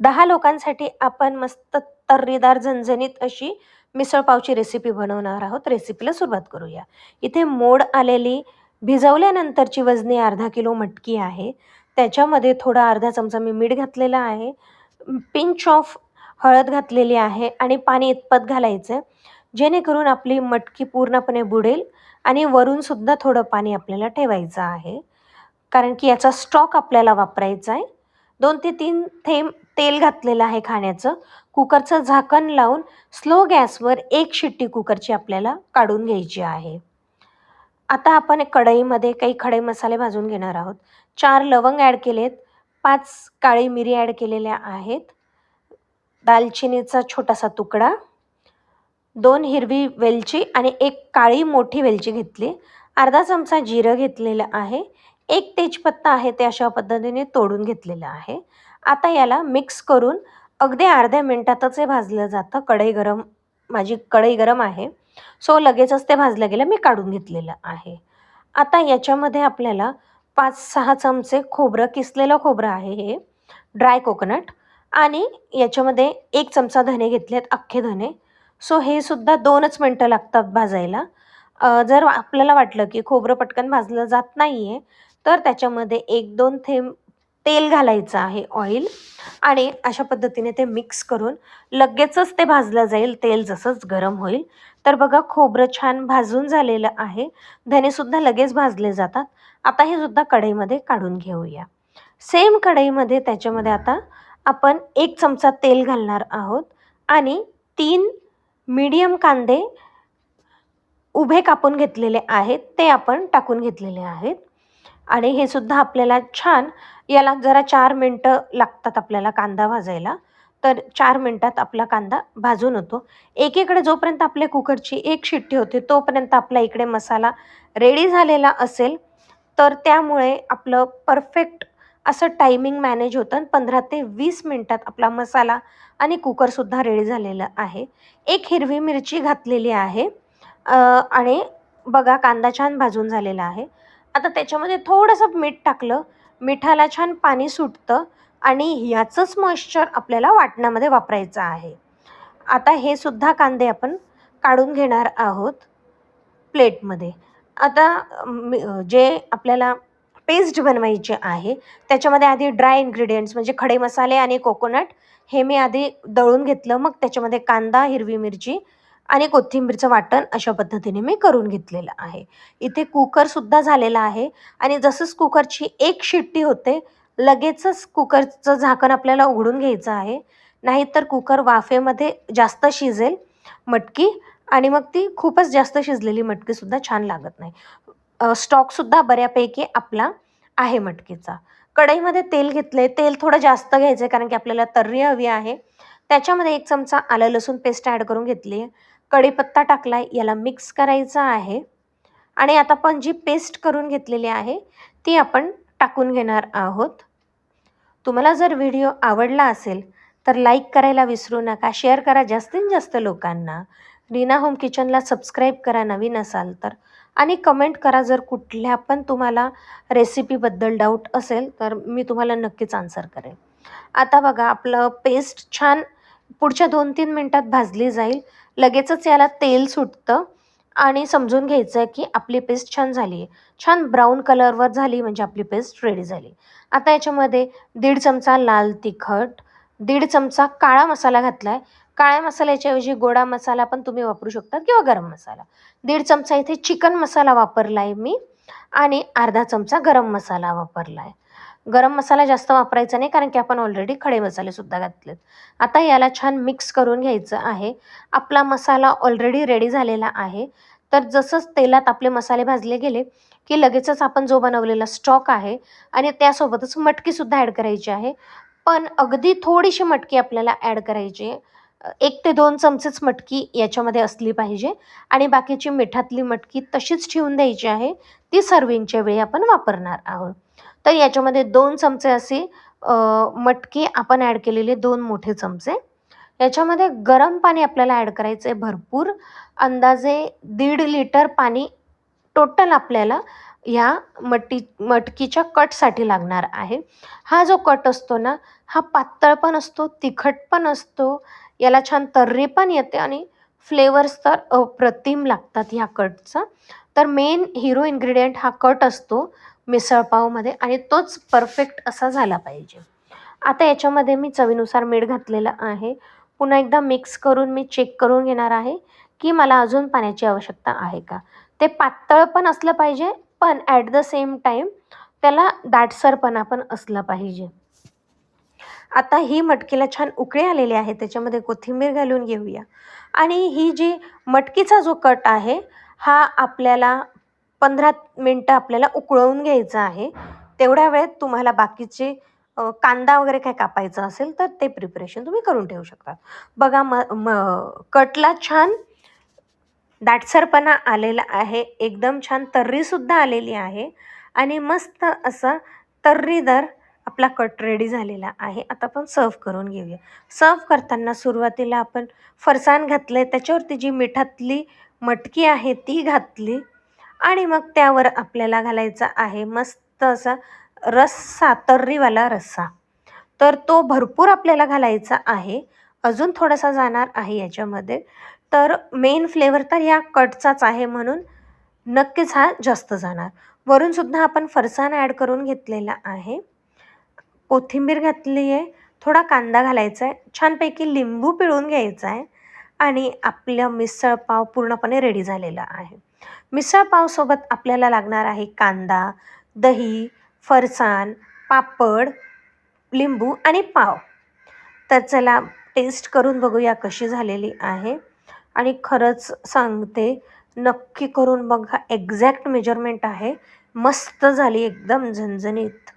दहा लोकांसाठी आपण मस्त तर्रीदार झणझणीत अशी मिसळपावची रेसिपी बनवणार आहोत. रेसिपीला सुरुवात करूया. इथे मोड आलेली भिजवल्यानंतरची वजनी अर्धा किलो मटकी आहे. त्याच्यामध्ये थोडा अर्धा चमचा मी मीठ घातलेला आहे. पिंच ऑफ हळद घातलेली आहे आणि पाणी इतपत घालायचं आहे जेणेकरून आपली मटकी पूर्णपणे बुडेल आणि वरूनसुद्धा थोडं पाणी आपल्याला ठेवायचं आहे. कारण की याचा स्टॉक आपल्याला वापरायचा आहे दोन ते तीन थेंब तेल घातलेलं आहे खाण्याचं. कुकरचं झाकण लावून स्लो गॅसवर एक शिट्टी कुकरची आपल्याला काढून घ्यायची आहे. आता आपण कढईमध्ये काही खडे मसाले भाजून घेणार आहोत. चार लवंग ॲड केलेत. पाच काळी मिरी ॲड केलेल्या आहेत. दालचिनीचा छोटासा तुकडा. दोन हिरवी वेलची आणि एक काळी मोठी वेलची घेतली. अर्धा चमचा जिरं घेतलेलं आहे. एक तेजपत्ता आहे ते अशा पद्धतीने तोडून घेतलेलं आहे. आता याला मिक्स करून अगदी अर्ध्या मिनटातच हे भाजलं जातं. कढई गरम माझी कढई गरम आहे. सो लगेचच ते भाजलं गेलं मी काढून घेतलेलं आहे. आता याच्यामध्ये आपल्याला पाच सहा चमचे खोबरं किसलेलं खोबरं आहे हे ड्राय कोकोनट आणि याच्यामध्ये एक चमचा धने घेतलेत अख्खे धने. सो हे सुद्धा दोनच मिनटं लागतात भाजायला. जर आपल्याला वाटलं की खोबरं पटकन भाजलं जात नाही आहे तर त्याच्यामध्ये एक दोन थेंब तेल घालायचं आहे ऑइल आणि अशा पद्धतीने ते मिक्स करून लगेचच ते भाजलं जाईल तेल जसंच गरम होईल. तर बघा खोबरं छान भाजून झालेलं आहे. धनेसुद्धा लगेच भाजले जातात. आता हे सुद्धा कढईमध्ये काढून घेऊया. सेम कढईमध्ये त्याच्यामध्ये आता आपण एक चमचा तेल घालणार आहोत. आणि तीन मीडियम कांदे उभे कापून घेतलेले आहेत ते आपण टाकून घेतलेले आहेत. आणि हे सुद्धा आपल्याला छान याला जरा चार मिनटं लागतात आपल्याला कांदा भाजायला. तर चार मिनटात आपला कांदा भाजून होतो. एकीकडे जोपर्यंत आपल्या कुकरची एक शिट्टी होते तोपर्यंत आपला इकडे मसाला रेडी झालेला असेल तर त्यामुळे आपलं परफेक्ट असं टायमिंग मॅनेज होतं आणि पंधरा ते वीस मिनटात आपला मसाला आणि कुकरसुद्धा रेडी झालेलं आहे. एक हिरवी मिरची घातलेली आहे आणि बघा कांदा छान भाजून झालेला आहे. आता त्याच्यामध्ये थोडंसं मीठ टाकलं मिठाला छान पाणी सुटतं आणि ह्याचंच मॉइश्चर आपल्याला वाटणामध्ये वापरायचं आहे. आता हे सुद्धा कांदे आपण काढून घेणार आहोत प्लेटमध्ये. आता जे आपल्याला पेस्ट बनवायची आहे त्याच्यामध्ये आधी ड्राय इन्ग्रेडियंट्स म्हणजे खडे मसाले आणि कोकोनट हे मी आधी दळून घेतलं मग त्याच्यामध्ये कांदा हिरवी मिरची आणि कोथिंबीरचं वाटण अशा पद्धतीने मी करून घेतलेलं आहे. इथे कुकरसुद्धा झालेला आहे आणि जसंच कुकरची एक शिट्टी होते लगेचच कुकरचं झाकण आपल्याला उघडून घ्यायचं आहे. नाहीतर कुकर वाफेमध्ये जास्त शिजेल मटकी आणि मग ती खूपच जास्त शिजलेली मटकीसुद्धा छान लागत नाही. स्टॉकसुद्धा बऱ्यापैकी आपला आहे मटकीचा. कढईमध्ये तेल घेतले तेल थोडं जास्त घ्यायचं आहे कारण की आपल्याला तर्री हवी आहे. त्याच्यामध्ये एक चमचा आलं लसूण पेस्ट ॲड करून घेतली आहे कढीपत्ता टाकला आहे याला मिक्स करायचा आहे. आणि आता आपण जी पेस्ट करून घेतलेली आहे ती आपण टाकून घेणार आहोत. तुम्हाला जर व्हिडिओ आवडला असेल तर लाईक करायला विसरू नका शेअर करा जास्तीत जास्त लोकांना. रीना होम किचनला सबस्क्राईब करा नवीन असाल तर. आणि कमेंट करा जर कुठल्या पण तुम्हाला रेसिपीबद्दल डाऊट असेल तर मी तुम्हाला नक्कीच आन्सर करेन आता बघा आपलं पेस्ट छान पुढच्या दोन तीन मिनटात भाजली जाईल. लगेचच याला तेल सुटतं आणि समजून घ्यायचं आहे की आपली पेस्ट छान झाली आहे छान ब्राऊन कलरवर झाली म्हणजे आपली पेस्ट रेडी झाली. आता याच्यामध्ये दीड चमचा लाल तिखट दीड चमचा काळा मसाला घातला आहे काळ्या मसाल्याच्याऐवजी गोडा मसाला पण तुम्ही वापरू शकता किंवा गरम मसाला. दीड चमचा इथे चिकन मसाला वापरला आहे मी आणि अर्धा चमचा गरम मसाला वापरला आहे गरम मसाला जास्त वापरायचा नाही कारण की आपण ऑलरेडी खडे मसालेसुद्धा घातलेत. आता याला छान मिक्स करून घ्यायचं आहे. आपला मसाला ऑलरेडी रेडी झालेला आहे. तर जसंच तेलात आपले मसाले भाजले गेले की लगेचच आपण जो बनवलेला स्टॉक आहे आणि त्यासोबतच मटकीसुद्धा ॲड करायची आहे. पण अगदी थोडीशी मटकी आपल्याला ॲड करायची आहे. एक ते दोन चमचेच मटकी याच्यामध्ये असली पाहिजे आणि बाकीची मिठातली मटकी तशीच ठेवून द्यायची आहे. ती सर्विंगच्या वेळी आपण वापरणार आहोत. तर याच्यामध्ये दोन चमचे असे मटकी आपण ॲड केलेले दोन मोठे चमचे. याच्यामध्ये गरम पाणी आपल्याला ॲड करायचं आहे भरपूर. अंदाजे दीड लिटर पाणी टोटल आपल्याला ह्या मटी मटकीच्या कटसाठी लागणार आहे. हा जो कट असतो ना हा पातळ पण असतो तिखट पण असतो याला छान तर्री पण येते आणि फ्लेवर्स तर अप्रतिम लागतात ह्या कटचा. तर मेन हिरो इन्ग्रेडियंट हा कट असतो. मिसळपावमध्ये आणि तोच परफेक्ट असा झाला पाहिजे. आता याच्यामध्ये मी चवीनुसार मीठ घातलेलं आहे. पुन्हा एकदा मिक्स करून मी चेक करून घेणार आहे की मला अजून पाण्याची आवश्यकता आहे का? ते पातळ पण असलं पाहिजे पण ॲट द सेम टाईम त्याला दाटसरपणा पण असला पाहिजे. आता ही मटकीला छान उकळी आलेली आहे त्याच्यामध्ये कोथिंबीर घालून घेऊया. आणि ही जी मटकीचा जो कट आहे हा आपल्याला पंधरा मिनटं आपल्याला उकळवून घ्यायचं आहे. तेवढ्या वेळेत तुम्हाला बाकीचे कांदा वगैरे काय कापायचं असेल तर ते प्रिपरेशन तुम्ही करून ठेवू शकता. बघा म म कटला छान दाटसरपणा आलेला आहे. एकदम छान तर्रीसुद्धा आलेली आहे. आणि मस्त असा तर्रीदार आपला कट रेडी झालेला आहे. आता आपण सर्व करून घेऊया. सर्व करताना सुरुवातीला आपण फरसाण घातलं आहे त्याच्यावरती जी मिठातली मटकी आहे ती घातली. आणि मग त्यावर आपल्याला घालायचा आहे मस्त असा रस्सा तर्रीवाला रस्सा. तर तो भरपूर आपल्याला घालायचा आहे. अजून थोडासा जाणार आहे याच्यामध्ये. तर मेन फ्लेवर तर या कटचाच आहे म्हणून नक्कीच हा जास्त जाणार. वरूनसुद्धा आपण फरसाण ॲड करून घेतलेला आहे. कोथिंबीर घातली आहे. थोडा कांदा घालायचा आहे. छानपैकी लिंबू पिळून घ्यायचा आहे. आणि आपलं मिसळपाव पूर्णपणे रेडी झालेला आहे. मिसळपावसोबत आपल्याला लागणार आहे कांदा दही फरसाण पापड लिंबू आणि पाव. तर चला टेस्ट करून बघूया कशी झालेली आहे. आणि खरंच सांगते नक्की करून बघा एक्झॅक्ट मेजरमेंट आहे. मस्त झाली एकदम झणझणीत.